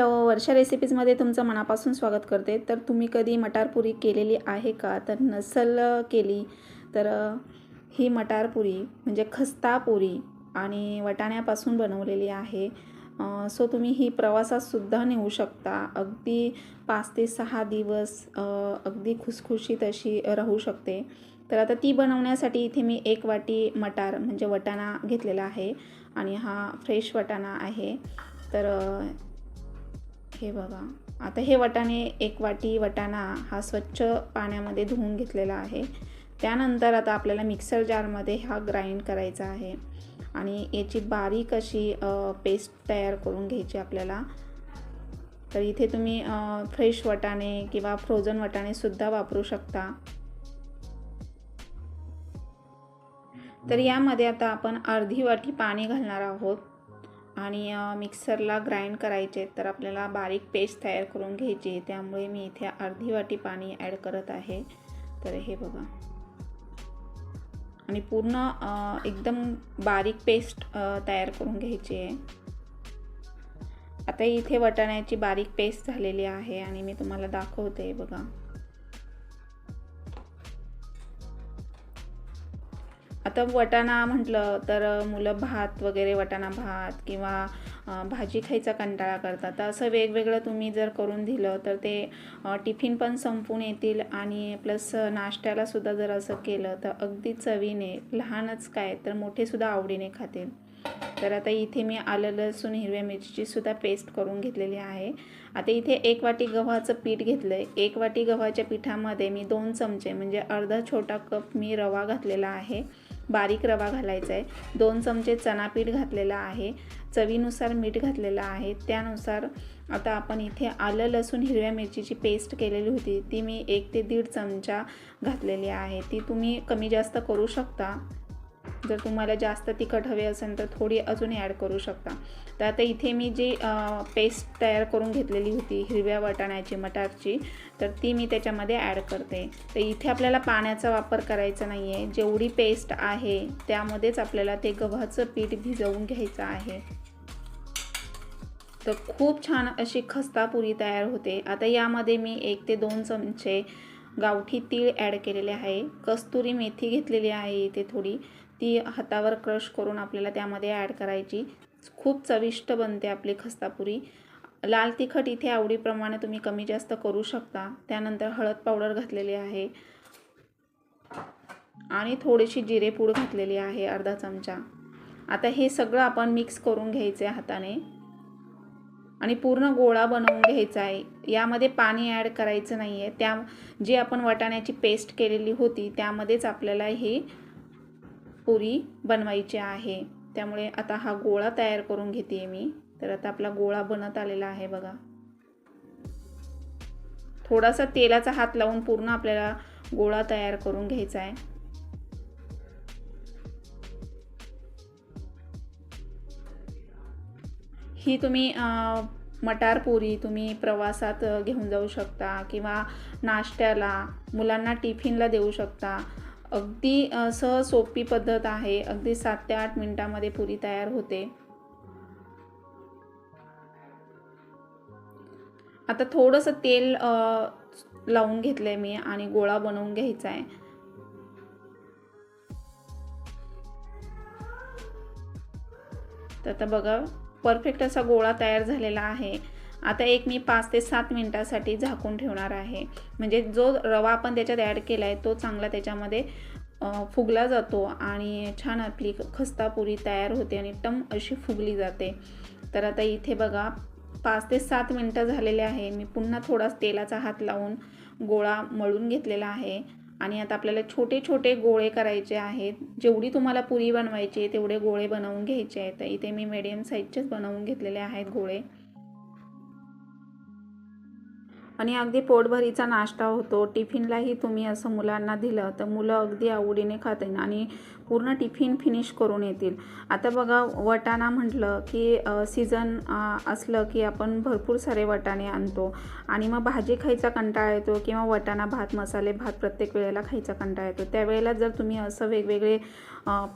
Hello वर्षा रेसिपीजमध्ये तुमचं मनापासून स्वागत करते. तर तुम्ही कधी मटारपुरी केलेली आहे का? तर नसल केली. तर ही मटारपुरी म्हणजे खस्ता पुरी आणि वटाण्यापासून बनवलेली आहे. सो तुम्ही ही प्रवासातसुद्धा नेऊ शकता. अगदी पाच ते सहा दिवस अगदी खुसखुशीत अशी राहू शकते. तर आता ती बनवण्यासाठी इथे मी एक वाटी मटार म्हणजे वटाणा घेतलेला आहे आणि हा फ्रेश वटाणा आहे. तर हे बघा आता हे वटाणे एक वाटी वटाणा हा स्वच्छ पाण्यामध्ये धुवून घेतलेला आहे. त्यानंतर आता आपल्याला मिक्सर जारमध्ये हा ग्राइंड करायचा आहे. आणि याची बारीक अशी पेस्ट तयार करून घ्यायची आपल्याला. तर इथे तुम्ही फ्रेश वटाणे किंवा फ्रोझन वटाणेसुद्धा वापरू शकता. तर यामध्ये आता आपण अर्धी वाटी पाणी घालणार आहोत. आणि मिक्सरला ग्राइंड करायचे तर आपल्याला बारीक पेस्ट तयार करून घ्यायची. आहे. त्यामुळे मी इथे अर्धी वाटी पाणी ॲड करत आहे. तर हे बघा. आणि पूर्ण एकदम बारीक पेस्ट तयार करून घ्यायची आहे. आता इथे वटाण्याची बारीक पेस्ट झालेली आहे आणि मी तुम्हाला दाखवते बघा. आता वटाणा म्हटलं तर मुलं भात वगैरे वटाणा भात किंवा भाजी खायचा कंटाळा करतात. तर असं वेगवेगळं तुम्ही जर करून दिलं तर ते टिफिन पण संपून येतील आणि प्लस नाश्त्यालासुद्धा जर असं केलं तर अगदी चवीने लहानच काय तर मोठेसुद्धा आवडीने खातील. तर आता इथे मी आलं लसूण हिरव्या मिरचीसुद्धा पेस्ट करून घेतलेली आहे. आता इथे एक वाटी गव्हाचं पीठ घेतलं आहे एक वाटी गव्हाच्या पिठामध्ये मी दोन चमचे म्हणजे अर्धा छोटा कप मी रवा घातलेला आहे. बारीक रवा घालायचा आहे. दोन चमचे चणापीठ घातलेला घातलेलं आहे. चवीनुसार मीठ घातलेलं आहे. त्यानुसार आता आपण इथे आलं लसूण हिरव्या मिरचीची पेस्ट केलेली होती. ती मी एक ते दीड चमचा घातलेली आहे. ती तुम्ही कमी जास्त करू शकता. जर तुम्हाला जास्त तिखट हवे असेल तर थोडी अजून ॲड करू शकता. तर आता इथे मी जी पेस्ट तयार करून घेतलेली होती हिरव्या वाटाण्याची मटारची तर ती मी त्याच्यामध्ये ॲड करते. तर इथे आपल्याला पाण्याचा वापर करायचा नाही आहे जेवढी पेस्ट आहे त्यामध्येच आपल्याला ते गव्हाचं पीठ भिजवून घ्यायचं आहे. तर खूप छान अशी खस्ता पुरी तयार होते. आता यामध्ये मी एक ते दोन चमचे गावठी तीळ ॲड केलेले आहे. कस्तुरी मेथी घेतलेली आहे इथे थोडी. ती हातावर क्रश करून आपल्याला त्यामध्ये ॲड करायची. खूप चविष्ट बनते आपली खस्तापुरी. लाल तिखट इथे आवडीप्रमाणे तुम्ही कमी जास्त करू शकता. त्यानंतर हळद पावडर घातलेली आहे. आणि थोडीशी जिरेपूड घातलेली आहे अर्धा चमचा. आता हे सगळं आपण मिक्स करून घ्यायचे हाताने. आणि पूर्ण गोळा बनवून घ्यायचा आहे. यामध्ये पाणी ॲड करायचं नाही आहे त्या जी आपण वटाण्याची पेस्ट केलेली होती त्यामध्येच आपल्याला ही पुरी बनवायची आहे. त्यामुळे आता हा गोळा तयार करून घेते मी. तर आता आपला गोळा बनत आलेला आहे बघा. थोडासा तेलाचा हात लावून पूर्ण आपल्याला गोळा तयार करून घ्यायचा आहे. ही तुम्ही मटार पुरी तुम्ही प्रवासात घेऊन जाऊ शकता किंवा नाश्त्याला मुलांना टिफिनला देऊ शकता. अगदी सहज सोपी पद्धत आहे. अगदी सात ते आठ मिनटामध्ये पुरी तयार होते. आता थोडंसं तेल लावून घेतलं आहे मी आणि गोळा बनवून घ्यायचा आहे. तर आता बघा परफेक्ट असा गोळा तयार झालेला आहे. आता एक मी पाच ते सात मिनटासाठी झाकून ठेवणार आहे. म्हणजे जो रवा आपण त्याच्यात ॲड केला आहे तो चांगला त्याच्यामध्ये फुगला जातो आणि छान आपली खस्ता पुरी तयार होते आणि टम अशी फुगली जाते. तर आता इथे बघा पाच ते सात मिनटं झालेले आहे. मी पुन्हा थोडा तेलाचा हात लावून गोळा मळून घेतलेला आहे. आणि आता आपल्याला छोटे छोटे गोळे करायचे आहेत. जेवढी तुम्हाला पुरी बनवायची आहे तेवढे गोळे बनवून घ्यायचे आहेत. तर इथे मी मीडियम साईजचेच बनवून घेतलेले आहेत गोळे. आणि अगदी पोटभरीचा नाश्ता होतो. टिफिनलाही तुम्ही असं मुलांना दिलं तर मुलं अगदी आवडीने खातील आणि पूर्ण टिफिन फिनिश करून येतील. आता बघा वटाणा म्हटलं की सीझन असलं की आपण भरपूर सारे वटाणे आणतो. आणि मग भाजी खायचा कंटाळा येतो किंवा वटाणा भात मसाले भात प्रत्येक वेळेला खायचा कंटाळा येतो. त्यावेळेला जर तुम्ही असं वेगवेगळे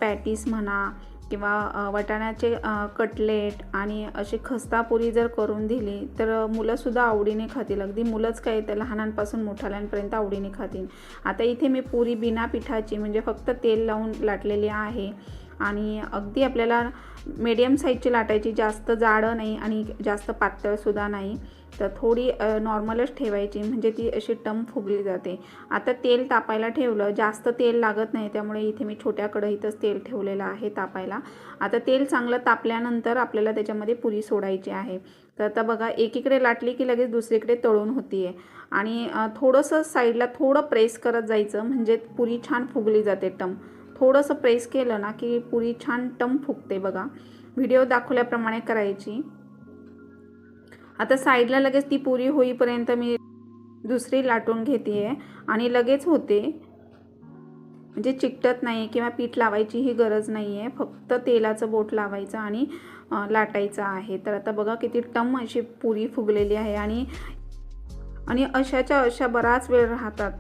पॅटीस म्हणा किंवा वटाण्याचे वाटाण्याचे कटलेट आणि अशी खस्ता पुरी जर करून दिली तर मुलंसुद्धा आवडीने खातील. अगदी मुलंच काय तर लहानांपासून मोठाल्यांपर्यंत आवडीने खातील. आता इथे मी पुरी बिना पिठाची म्हणजे फक्त तेल लावून लाटलेली आहे. आणि अगदी आपल्याला मीडियम साईजची लाटायची जास्त जाडं नाही आणि जास्त पातळसुद्धा नाही. तर थोडी नॉर्मलच ठेवायची. म्हणजे ती अशी टम फुगली जाते. आता तेल तापायला ठेवलं. जास्त तेल लागत नाही. त्यामुळे इथे मी छोट्या कढईतच तेल ठेवलेलं आहे तापायला. आता तेल चांगलं तापल्यानंतर आपल्याला त्याच्यामध्ये पुरी सोडायची आहे. तर आता बघा एकीकडे लाटली की लगेच दुसरीकडे तळून होती आहे आणि थोडंसं साईडला थोडं प्रेस करत जायचं. म्हणजे पुरी छान फुगली जाते टम. थोडंसं प्रेस केलं ना की पुरी छान टम फुगते बघा. व्हिडिओ दाखवल्याप्रमाणे करायची. आता साईडला लगेच ती पुरी होईपर्यंत मी दुसरी लाटून घेते आणि लगेच होते. म्हणजे चिकटत नाही किंवा पीठ लावायची ही गरज नाही आहे फक्त तेलाचं बोट लावायचं आणि लाटायचं आहे. तर आता बघा किती टम अशी पुरी फुगलेली आहे आणि आणि अशाच्या अशा बराच वेळ राहतात.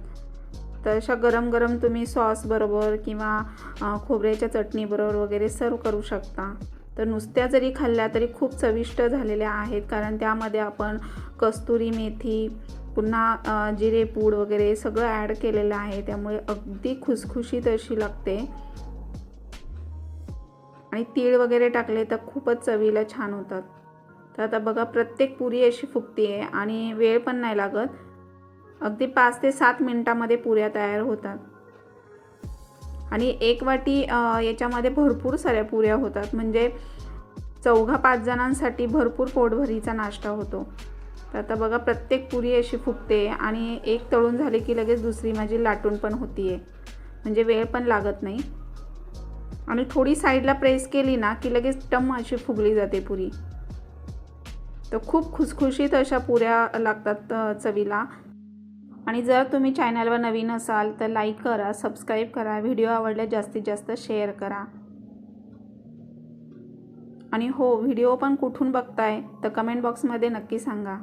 तर अशा गरम गरम तुम्ही सॉस बरोबर किंवा खोबऱ्याच्या चटणीबरोबर वगैरे सर्व करू शकता. तर नुसत्या जरी खाल्ल्या तरी खूप चविष्ट झालेल्या आहेत. कारण त्यामध्ये आपण कस्तुरी मेथी पुन्हा जिरेपूड वगैरे सगळं ॲड केलेलं आहे. त्यामुळे अगदी खुसखुशीत अशी लागते. आणि तीळ वगैरे टाकले तर खूपच चवीला छान होतात. तर आता बघा प्रत्येक पुरी अशी फुगती आहे आणि वेळ पण नाही लागत. अगदी पाच ते सात मिनटामध्ये पुऱ्या तयार होतात. आणि एक वाटी याच्यामध्ये भरपूर साऱ्या पुऱ्या होतात. म्हणजे चौघा पाच जणांसाठी भरपूर पोटभरीचा नाश्ता होतो. तर आता बघा प्रत्येक पुरी अशी फुगते आणि एक तळून झाली की लगेच दुसरी माझी लाटून पण होतीये. म्हणजे वेळ पण लागत नाही. आणि थोडी साईडला प्रेस केली ना की लगेच टम अशी फुगली जाते पुरी. तर खूप खुसखुशीत अशा पुऱ्या लागतात चवीला. आणि जर तुम्ही चॅनलवर नवीन असाल तर लाईक करा सबस्क्राईब करा व्हिडिओ आवडल्यास जास्तीत जास्त शेअर करा. आणि हो व्हिडिओ पण कुठून बघताय तर कमेंट बॉक्समध्ये नक्की सांगा.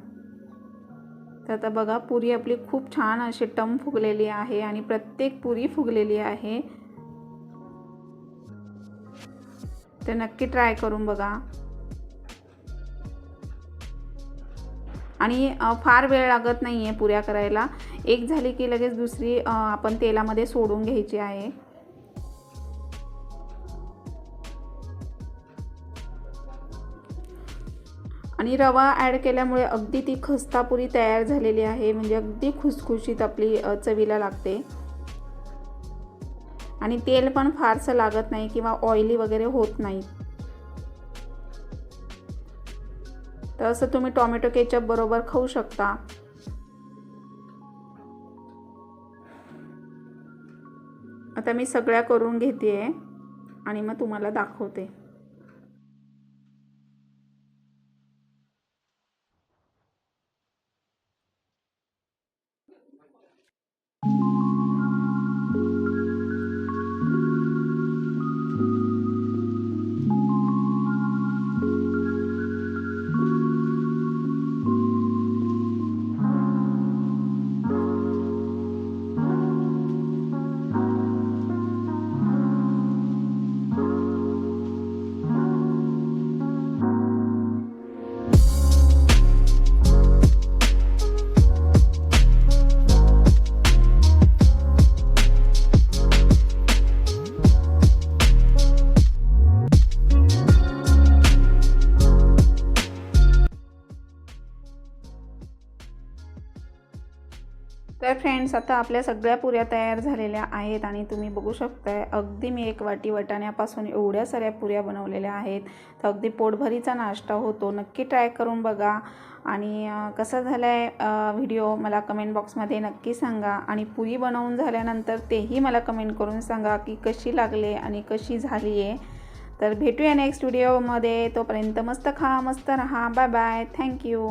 तर आता बघा पुरी आपली खूप छान अशी टम फुगलेली आहे आणि प्रत्येक पुरी फुगलेली आहे. तर नक्की ट्राय करून बघा. आणि फार वेळ लागत नाही आहे पुऱ्या करायला. एक झाली की लगेच दुसरी आपण तेलामध्ये सोडून घ्यायची आहे. आणि रवा ॲड केल्यामुळे अगदी ती खस्तापुरी तयार झालेली आहे. म्हणजे अगदी खुसखुशीत आपली चवीला लागते. आणि तेल पण फारसं लागत नाही किंवा ऑइली वगैरे होत नाही. तर असं तुम्ही टॉमॅटो केचप बरोबर खाऊ शकता. आता मी सगळ्या करून घेते आणि मग तुम्हाला दाखवते. फ्रेंड्स आता आपल्या सगळ्या पुऱ्या तयार झालेल्या आहेत आणि तुम्ही बघू शकताय अगदी मी एक वाटी वटाण्यापासून एवढ्या साऱ्या पुऱ्या बनवलेल्या आहेत. तर अगदी पोटभरीचा नाश्ता होतो नक्की ट्राय करून बघा. आणि कसं कसा झाला आहे व्हिडिओ मला कमेंट बॉक्समध्ये नक्की सांगा. आणि पुरी बनवून झाल्यानंतर तेही मला कमेंट करून सांगा की कशी लागली आणि कशी झाली आहे तर भेटूया नेक्स्ट व्हिडिओमध्ये तोपर्यंत मस्त खा मस्त राहा. Bye bye thank you